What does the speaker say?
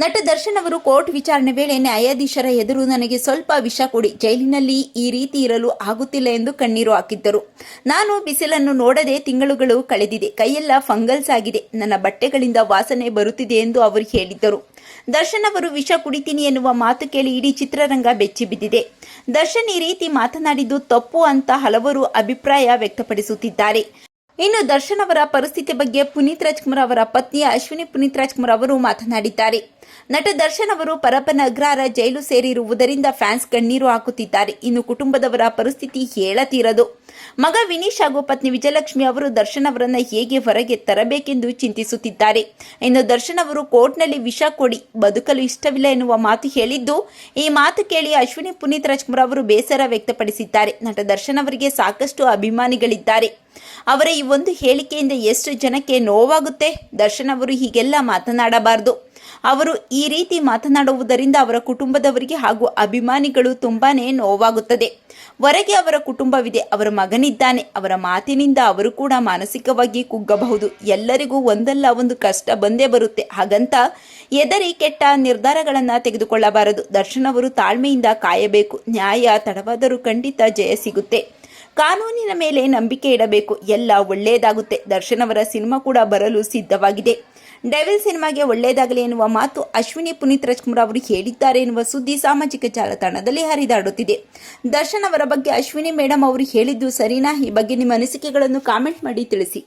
ನಟ ದರ್ಶನ್ ಅವರು ಕೋರ್ಟ್ ವಿಚಾರಣೆ ವೇಳೆ ನ್ಯಾಯಾಧೀಶರ ಎದುರು ನನಗೆ ಸ್ವಲ್ಪ ವಿಷ ಕೊಡಿ. ಜೈಲಿನಲ್ಲಿ ಈ ರೀತಿ ಇರಲು ಆಗುತ್ತಿಲ್ಲ ಎಂದು ಕಣ್ಣೀರು ಹಾಕಿದ್ದರು. ನಾನು ಬಿಸಿಲನ್ನು ನೋಡದೆ ತಿಂಗಳುಗಳು ಕಳೆದಿದೆ. ಕೈಯೆಲ್ಲ ಫಂಗಲ್ಸ್ ಆಗಿದೆ. ನನ್ನ ಬಟ್ಟೆಗಳಿಂದ ವಾಸನೆ ಬರುತ್ತಿದೆ ಎಂದು ಅವರು ಹೇಳಿದ್ದರು. ದರ್ಶನ್ ಅವರು ವಿಷ ಕುಡಿತೀನಿ ಎನ್ನುವ ಮಾತು ಕೇಳಿ ಇಡೀ ಚಿತ್ರರಂಗ ಬೆಚ್ಚಿ ಬಿದ್ದಿದೆ. ದರ್ಶನ್ ಈ ರೀತಿ ಮಾತನಾಡಿದ್ದು ತಪ್ಪು ಅಂತ ಹಲವರು ಅಭಿಪ್ರಾಯ ವ್ಯಕ್ತಪಡಿಸುತ್ತಿದ್ದಾರೆ. ಇನ್ನು ದರ್ಶನ್ ಅವರ ಪರಿಸ್ಥಿತಿ ಬಗ್ಗೆ ಪುನೀತ್ ರಾಜ್ಕುಮಾರ್ ಅವರ ಪತ್ನಿ ಅಶ್ವಿನಿ ಪುನೀತ್ ರಾಜ್ಕುಮಾರ್ ಅವರು ಮಾತನಾಡಿದ್ದಾರೆ. ನಟ ದರ್ಶನ್ ಅವರು ಪರಪನ ಅಗ್ರಹಾರ ಜೈಲು ಸೇರಿರುವುದರಿಂದ ಫ್ಯಾನ್ಸ್ ಕಣ್ಣೀರು ಹಾಕುತ್ತಿದ್ದಾರೆ. ಇನ್ನು ಕುಟುಂಬದವರ ಪರಿಸ್ಥಿತಿ ಹೇಳತೀರದು. ಮಗ ವಿನೀಶ್ ಹಾಗೂ ಪತ್ನಿ ವಿಜಯಲಕ್ಷ್ಮಿ ಅವರು ದರ್ಶನ್ ಅವರನ್ನ ಹೇಗೆ ಹೊರಗೆ ತರಬೇಕೆಂದು ಚಿಂತಿಸುತ್ತಿದ್ದಾರೆ. ಇನ್ನು ದರ್ಶನ್ ಅವರು ಕೋರ್ಟ್ನಲ್ಲಿ ವಿಷ ಕೊಡಿ ಬದುಕಲು ಇಷ್ಟವಿಲ್ಲ ಎನ್ನುವ ಮಾತು ಹೇಳಿದ್ದು, ಈ ಮಾತು ಕೇಳಿ ಅಶ್ವಿನಿ ಪುನೀತ್ ರಾಜ್ಕುಮಾರ್ ಅವರು ಬೇಸರ ವ್ಯಕ್ತಪಡಿಸಿದ್ದಾರೆ. ನಟ ದರ್ಶನ್ ಅವರಿಗೆ ಸಾಕಷ್ಟು ಅಭಿಮಾನಿಗಳಿದ್ದಾರೆ. ಅವರ ಈ ಒಂದು ಹೇಳಿಕೆಯಿಂದ ಎಷ್ಟು ಜನಕ್ಕೆ ನೋವಾಗುತ್ತೆ? ದರ್ಶನ್ ಅವರು ಹೀಗೆಲ್ಲ ಮಾತನಾಡಬಾರದು. ಅವರು ಈ ರೀತಿ ಮಾತನಾಡುವುದರಿಂದ ಅವರ ಕುಟುಂಬದವರಿಗೆ ಹಾಗೂ ಅಭಿಮಾನಿಗಳು ತುಂಬಾನೇ ನೋವಾಗುತ್ತದೆ. ಹೊರಗೆ ಅವರ ಕುಟುಂಬವಿದೆ, ಅವರ ಮಗನಿದ್ದಾನೆ, ಅವರ ಮಾತಿನಿಂದ ಅವರು ಕೂಡ ಮಾನಸಿಕವಾಗಿ ಕುಗ್ಗಬಹುದು. ಎಲ್ಲರಿಗೂ ಒಂದಲ್ಲ ಒಂದು ಕಷ್ಟ ಬಂದೇ ಬರುತ್ತೆ. ಹಾಗಂತ ಎದರಿ ಕೆಟ್ಟ ನಿರ್ಧಾರಗಳನ್ನು ತೆಗೆದುಕೊಳ್ಳಬಾರದು. ದರ್ಶನ್ ಅವರು ತಾಳ್ಮೆಯಿಂದ ಕಾಯಬೇಕು. ನ್ಯಾಯ, ತಡವಾದರೂ ಖಂಡಿತ ಜಯ ಸಿಗುತ್ತೆ. ಕಾನೂನಿನ ಮೇಲೆ ನಂಬಿಕೆ ಇಡಬೇಕು. ಎಲ್ಲ ಒಳ್ಳೆಯದಾಗುತ್ತೆ ದರ್ಶನ್ ಅವರ ಸಿನಿಮಾ ಕೂಡ ಬರಲು ಸಿದ್ಧವಾಗಿದೆ. ಡೆವಿಲ್ ಸಿನಿಮಾಗೆ ಒಳ್ಳೆಯದಾಗಲಿ ಎನ್ನುವ ಮಾತು ಅಶ್ವಿನಿ ಪುನೀತ್ ರಾಜ್ಕುಮಾರ್ ಅವರು ಹೇಳಿದ್ದಾರೆ ಎನ್ನುವ ಸುದ್ದಿ ಸಾಮಾಜಿಕ ಜಾಲತಾಣದಲ್ಲಿ ಹರಿದಾಡುತ್ತಿದೆ. ದರ್ಶನ್ ಅವರ ಬಗ್ಗೆ ಅಶ್ವಿನಿ ಮೇಡಮ್ ಅವರು ಹೇಳಿದ್ದು ಸರಿನಾ? ಈ ಬಗ್ಗೆ ನಿಮ್ಮ ಅನಿಸಿಕೆಗಳನ್ನು ಕಾಮೆಂಟ್ ಮಾಡಿ ತಿಳಿಸಿ.